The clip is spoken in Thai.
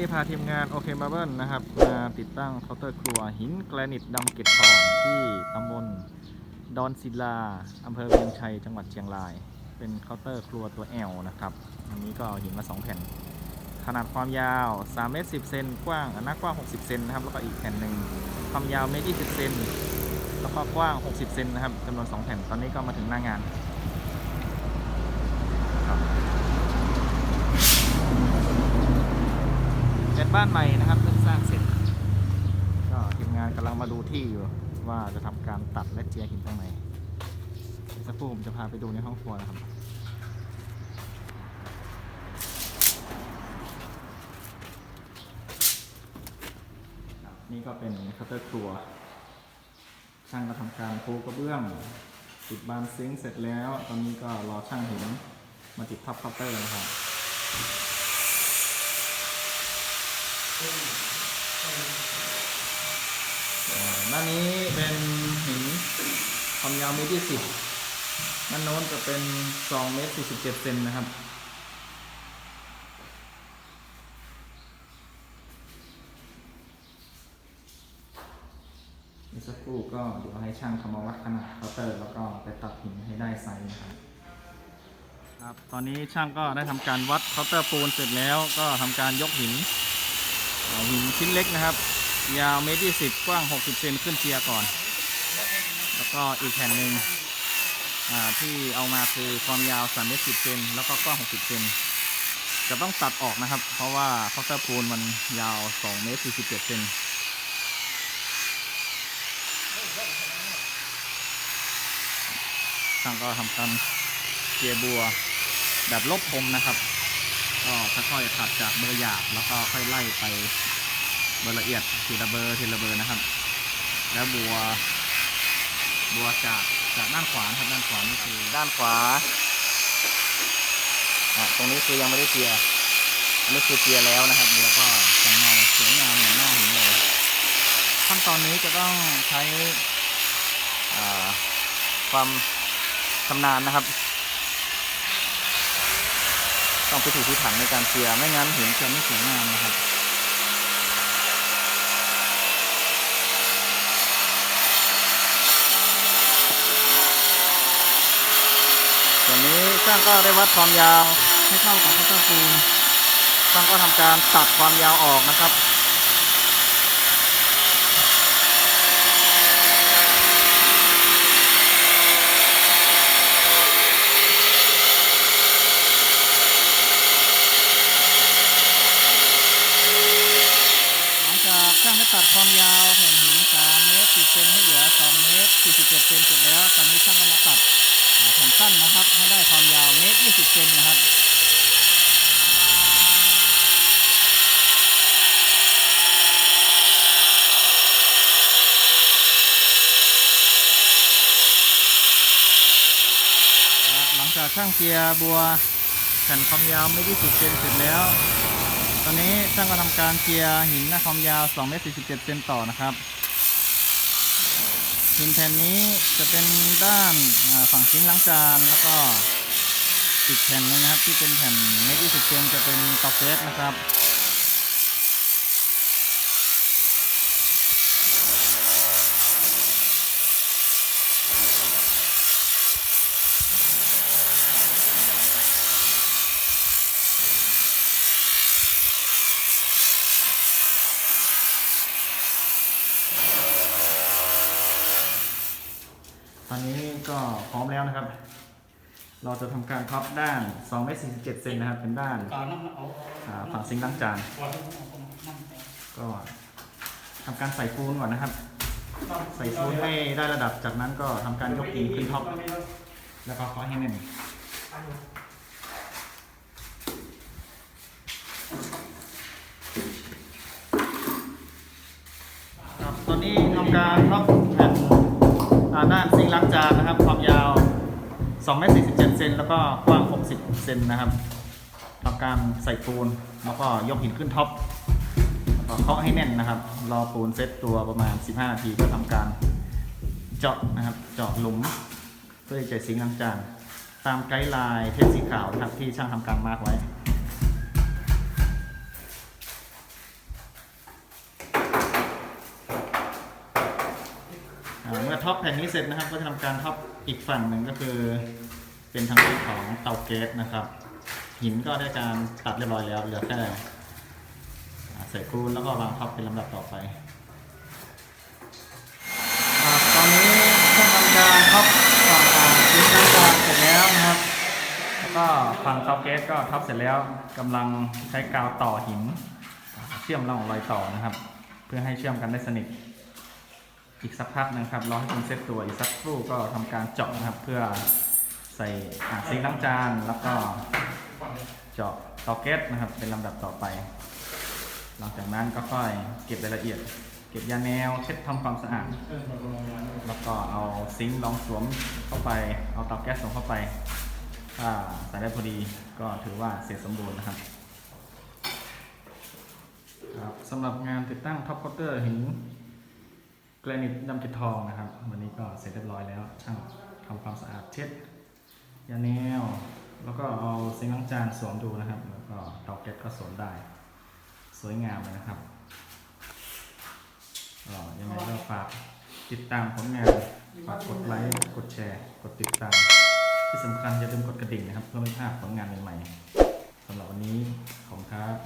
นี้ได้พาทีมงานโอเคมาเบิลนะครับมาติดตั้งเคาน์เตอร์ครัวหินแกรนิตดำเกล็ดทองที่ตำบลดอนศิลาอำเภอเวียงชัยจังหวัดเชียงราย เป็นเคาน์เตอร์ครัวตัว L นะครับอันนี้ก็หินมา 2 แผ่น ขนาดความยาว3เมตร10เซนกว้างหน้ากว้าง 60เซนนะครับแล้วก็อีกแผ่นหนึ่งความยาวเมตร20เซนแล้วก็กว้าง 60เซนนะครับจำนวน 2 แผ่นตอนนี้ก็มาถึงหน้างานครับ เป็น บ้านใหม่นะครับเพิ่งสร้างเสร็จ ก็ทีมงานกำลังมาดูที่อยู่ว่าจะทำการตัดและเจียหินตรงไหนสักครู่ผมจะพาไปดูในห้องครัวนะครับนี่ก็เป็นคัตเตอร์ครัว ช่างก็ทำการปูกระเบื้องติดบานซิงค์เสร็จแล้ว ตอนนี้ก็รอช่างหินมาติดทับคัตเตอร์นะครับ อ่าด้านนี้เป็นหินความยาวเมตรที่สิบด้านโน้นจะเป็นสองเมตรสี่สิบเจ็ดเซนนะครับอีกสักครู่ก็เดี๋ยวให้ช่างเขามาวัดขนาดเคาน์เตอร์แล้วก็ไปตัดหินให้ได้ไซส์นะครับครับ ตอนนี้ช่างก็ได้ทำการวัดเคาน์เตอร์ปูนเสร็จแล้วก็ทำการยกหิน หินชิ้นเล็กนะครับ ยาวเมตรที่สิบกว้าง 60 เซนขึ้นเชียร์ก่อน แล้วก็อีกแผ่นหนึ่งที่เอามาคือความยาว3เมตร10เซนแล้วก็กว้าง 60 เซนจะต้องตัดออกนะครับ เพราะว่าคาน์เตอร์ปูนมันยาว2เมตร47เซนช่างก็ทำการเจียบัวแบบลบคมนะครับ ก็ค่อยๆขัดจากเบอร์หยาบแล้วก็ค่อยไล่ไปเบอร์ละเอียดทีละเบอร์ทีละเบอร์นะครับ แล้วบัว บัวจากจากด้านขวานะครับด้านขวานี่คือด้านขวาอะตรงนี้คือยังไม่ได้เจียอันนี้คือเจียแล้วนะครับบัวก็จะเงาสวยงามเหมือนหน้าหินเลยขั้นตอนนี้จะต้องใช้อ่าความชำนาญนะครับ ต้องไปถูกที่ถันในการเชียร์ไม่งั้นหินจะไม่สวยงามนะครับส่วนนี้ช่างก็ได้วัดความยาวให้เข้ากับพระเจ้าปูนช่างก็ทำการตัดความยาวออกนะครับ หลัง ขัดความยาวแผ่นหิน3เมตร10เซนให้เหลือ2เมตร47เซนเสร็จแล้วตอนนี้ช่างก็มาตัดหาแผ่นสั้นนะครับ ให้ได้ความยาวเมตร20เซนนะครับหลังจากช่างเจียร์บัวแผ่นความยาวเมตร20เซนเสร็จแล้ว อนนี้ช่างก็ทำการเจียร์หินหน้าความยาว2เมตร47เซนต่อนะครับ หินแผ่นนี้จะเป็นด้านฝั่งซิงค์ล้างจานแล้วก็อีกแผ่นหนึงนะครับ ที่เป็นแผ่นเมตร20เซนจะเป็นตอเฟสนะครับ ตอนนี้ก็พร้อมแล้วนะครับ เราจะทำการพับด้าน2เมตร47เซนนะครับ เป็นด้านก่อนน้ำเอาอ่าฝั่งซิงค์ล้างจาน ก่อนน้ำก็ทำการใส่ปูนก่อนนะครับ ใส่ปูนให้ได้ระดับ จากนั้นก็ทำการยกหินขึ้นท็อป แล้วก็เคาะให้แน่นครับตอนนี้ทำการพับแผ่นอ่านซิงล้างจานนะครับ ความยาว2เมตร47เซนแล้วก็กว้าง 60 เซนนะครับทำการใส่ปูนแล้วก็ยกหินขึ้นท็อปแล้วก็เคาะให้แน่นนะครับ รอปูนเซตตัวประมาณ 15 นาทีก็ทำการเจาะนะครับ เจาะหลุมเพื่อจะซิงล้างจาน ตามไกด์ไลน์เทปสีขาวนะครับที่ช่างทำการมาร์กไว้ ท็อปแผ่นนี้เสร็จนะครับ ก็จะทำการท็อปอีกฝั่งหนึ่งก็คือ เป็นทางด้านของเตาแก๊สนะครับ หินก็ได้การตัดเรียบร้อยแล้วเหลือแค่ใส่กรูนแล้วก็วางท็อปเป็นลำดับต่อไปอตอนนี้ช่างทำการท็อปฝั่งอ่าชิ้นน้ำตาลเสร็จแล้วนะครับแล้วก็ฝั่งเตาแก๊สก็ท็อปเสร็จแล้วกำลังใช้กาวต่อหิน เชื่อมร่องรอยต่อนะครับ เพื่อให้เชื่อมกันได้สนิท อีกสักพักหนะครับรอให้มันเซตตัวอีกสักครู่ก็ทำการเจาะนะครับ เพื่อใส่ซิงค์ล้างจานแล้วก็เจาะเตาแก๊สนะครับ เป็นลำดับต่อไป หลังจากนั้นก็ค่อยเก็บรายละเอียด เก็บยาแนวเช็ดทำความสะอาด แล้วก็เอาซิงค์รองสวมเข้าไป เอาเตาแก๊สสวมเข้าไป ถ้าใส่ได้พอดีก็ถือว่าเสร็จสมบูรณ์นะครับครับสำหรับงานติดตั้งท็อปเคาน์เตอร์หิน แกรนิตดำเกล็ดทองนะครับ วันนี้ก็เสร็จเรียบร้อยแล้วช่างทำความสะอาดเช็ดยาแนว แล้วก็เอาซิงล้างจานสวมดูนะครับ แล้วก็เตาแก๊สก็สวมได้ สวยงามเลยนะครับก็ยังไงก็ฝากติดตามผลงานฝากกดไลค์กดแชร์ กดติดตาม ที่สำคัญอย่าลืมกดกระดิ่งนะครับ เพื่อไม่พลาดผลงานใหม่ๆสำหรับวันนี้ขอบคุณครับ